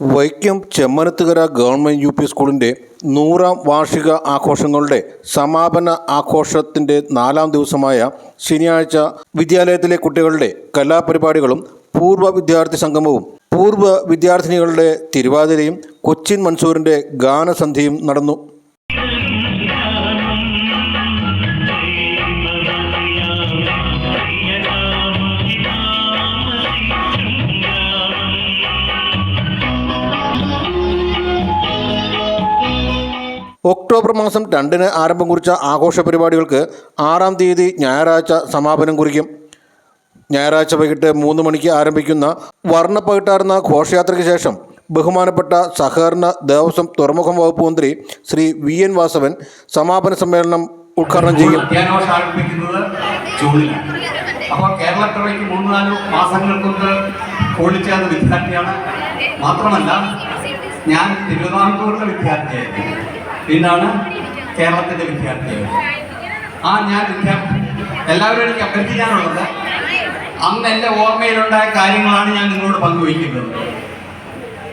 Vaikom Chemmanathukara government U P സ്കൂളിന്റെ നൂറാം വാർഷിക ആഘോഷങ്ങളുടെ സമാപന ആഘോഷത്തിന്റെ നാലാം ദിവസമായ ശനിയാഴ്ച വിദ്യാലയത്തിലെ കുട്ടികളുടെ കലാപരിപാടികളും പൂർവ വിദ്യാർത്ഥി സംഗമവും പൂർവ വിദ്യാർത്ഥിനികളുടെ തിരുവാതിരയും കൊച്ചിൻ മൻസൂറിന്റെ ഗാനസന്ധ്യയും നടന്നു. ഒക്ടോബർ മാസം രണ്ടിന് ആരംഭം കുറിച്ച ആഘോഷ പരിപാടികൾക്ക് ആറാം തീയതി ഞായറാഴ്ച സമാപനം കുറിക്കും. ഞായറാഴ്ച വൈകിട്ട് മൂന്ന് മണിക്ക് ആരംഭിക്കുന്ന വർണപ്പകിട്ടാർന്ന ഘോഷയാത്രയ്ക്ക് ശേഷം ബഹുമാനപ്പെട്ട സഹകരണ ദേവസ്വം തുറമുഖം വകുപ്പ് മന്ത്രി ശ്രീ വി എൻ വാസവൻ സമാപന സമ്മേളനം ഉദ്ഘാടനം ചെയ്യും. അപ്പോൾ കേരളത്തിലേക്ക് മൂന്ന് നാല് മാസങ്ങൾ കൊണ്ട് കോളിച്ചേർന്ന വിദ്യാർത്ഥിയാണ്. മാത്രമല്ല ഞാൻ തിരുവിതാംകൂറിലെ വിദ്യാർത്ഥിയായിരുന്നു. പിന്നാണ് കേരളത്തിന്റെ വിദ്യാർത്ഥികൾ. ആ ഞാൻ വിദ്യാർത്ഥി എല്ലാവരും എനിക്ക് അഭ്യർത്ഥിക്കാനുള്ളത് അന്ന് എന്റെ ഓർമ്മയിലുണ്ടായ കാര്യങ്ങളാണ് ഞാൻ നിങ്ങളോട് പങ്കുവയ്ക്കുന്നത്.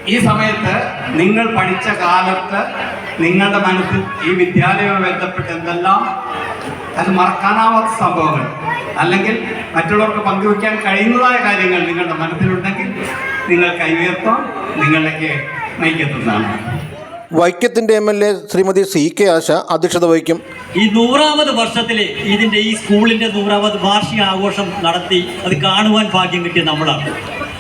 ഈ സമയത്ത് നിങ്ങൾ പഠിച്ച കാലത്ത് നിങ്ങളുടെ മനസ്സിൽ ഈ വിദ്യാലയവുമായി ബന്ധപ്പെട്ട് എന്തെല്ലാം അത് മറക്കാനാവാത്ത സംഭവങ്ങൾ അല്ലെങ്കിൽ മറ്റുള്ളവർക്ക് പങ്കുവയ്ക്കാൻ കഴിയുന്നതായ കാര്യങ്ങൾ നിങ്ങളുടെ മനസ്സിലുണ്ടെങ്കിൽ നിങ്ങൾ കൈവേർത്തോ നിങ്ങളിലേക്ക് നയിക്കെത്തുന്നതാണ് വൈക്കത്തിന്റെ M L A Shrimati C K Asha അധ്യക്ഷത വഹിക്കും. ഈ നൂറാമത് വർഷത്തിൽ ഇതിന്റെ ഈ സ്കൂളിന്റെ നൂറാമത് വാർഷിക ആഘോഷം നടത്തി അത് കാണുവാൻ ഭാഗ്യം കിട്ടിയ നമ്മളാണ്.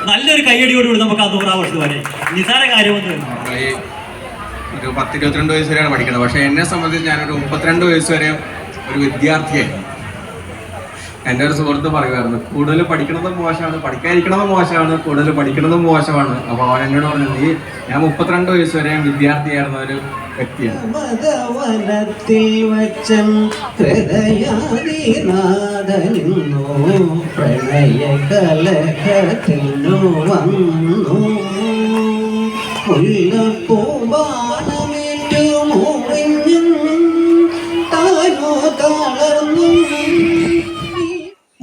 നല്ലൊരു കയ്യടിയോടുകൂടി നമുക്ക് ആ നൂറാം വർഷം വരെ. നിസാര കാര്യമൊന്നും നമ്മൾ ഈ ഒരു പത്ത് ഇരുപത്തിരണ്ട് വയസ്സ് വരെയാണ് പഠിക്കുന്നത്. പക്ഷേ എന്നെ സംബന്ധിച്ച് ഞാനൊരു മുപ്പത്തിരണ്ട് വയസ്സ് വരെ ഒരു വിദ്യാർത്ഥിയായിരുന്നു. എന്റെ ഒരു സുഹൃത്ത് പറയുമായിരുന്നു കൂടുതൽ പഠിക്കണത് മോശമാണ് പഠിക്കാതിരിക്കണത് മോശമാണ് കൂടുതൽ പഠിക്കണത് മോശമാണ്. അപ്പോൾ അവൻ എന്നോട് പറഞ്ഞു നീ ഞാൻ മുപ്പത്തിരണ്ട് വയസ്സ് വരെ വിദ്യാർത്ഥിയായിരുന്ന ഒരു വ്യക്തിയാണ്.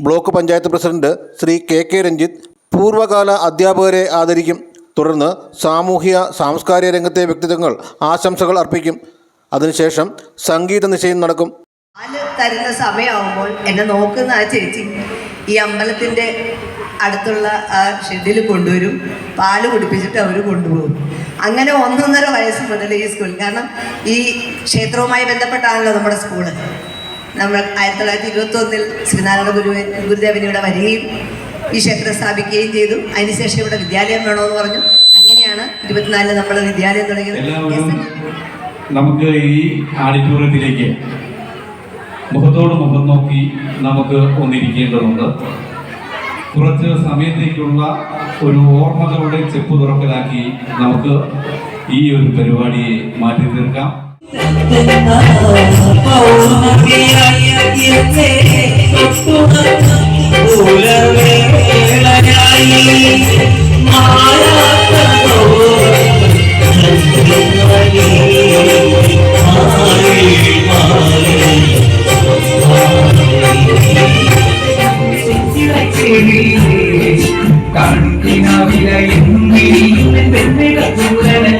Block panchayat president Shri K K Ranjith പൂർവകാല അധ്യാപകരെ ആദരിക്കും. തുടർന്ന് സാമൂഹ്യ സാംസ്കാരിക രംഗത്തെ വ്യക്തിത്വങ്ങൾ ആശംസകൾ അർപ്പിക്കും. അതിനുശേഷം സംഗീത നിശ്ചയം നടക്കും. തരുന്ന സമയമാകുമ്പോൾ എന്നെ നോക്കുന്ന ആ ചേച്ചി ഈ അമ്പലത്തിന്റെ അടുത്തുള്ള ആ ഷെഡിൽ കൊണ്ടുവരും. പാൽ കുടിപ്പിച്ചിട്ട് അവർ കൊണ്ടുപോകും. അങ്ങനെ ഒന്നൊന്നര വയസ്സ് മുതൽ ഈ സ്കൂൾ കാരണം ഈ ക്ഷേത്രവുമായി ബന്ധപ്പെട്ടാണല്ലോ നമ്മുടെ സ്കൂൾ. നമ്മൾ ആയിരത്തി തൊള്ളായിരത്തി ഇരുപത്തി ഒന്നിൽ ശ്രീനാരായണ ഗുരു ഗുരുദേവൻ ഇവിടെ വരികയും ഈ ക്ഷേത്രം സ്ഥാപിക്കുകയും ചെയ്തു. അതിനുശേഷം ഇവിടെ വിദ്യാലയം വേണമെന്ന് പറഞ്ഞു. അങ്ങനെയാണ് ഇരുപത്തിനാലിന് നമ്മൾ വിദ്യാലയം തുടങ്ങിയത്. നമുക്ക് ഈ ആഡിറ്റോറിയത്തിലേക്ക് മുഖത്തോട് മുഖം നോക്കി നമുക്ക് ഒന്നിരിക്കേണ്ടതുണ്ട് കുറച്ച് സമയത്തേക്കുള്ള ഒരു ഓർമ്മകളുടെ ചെപ്പ് തുറക്കലാക്കി നമുക്ക് ഈ ഒരു പരിപാടിയെ മാറ്റി തീർക്കാം കണക്കിനാവില എന്നും പെണ്ണുകൾ പൂരനെ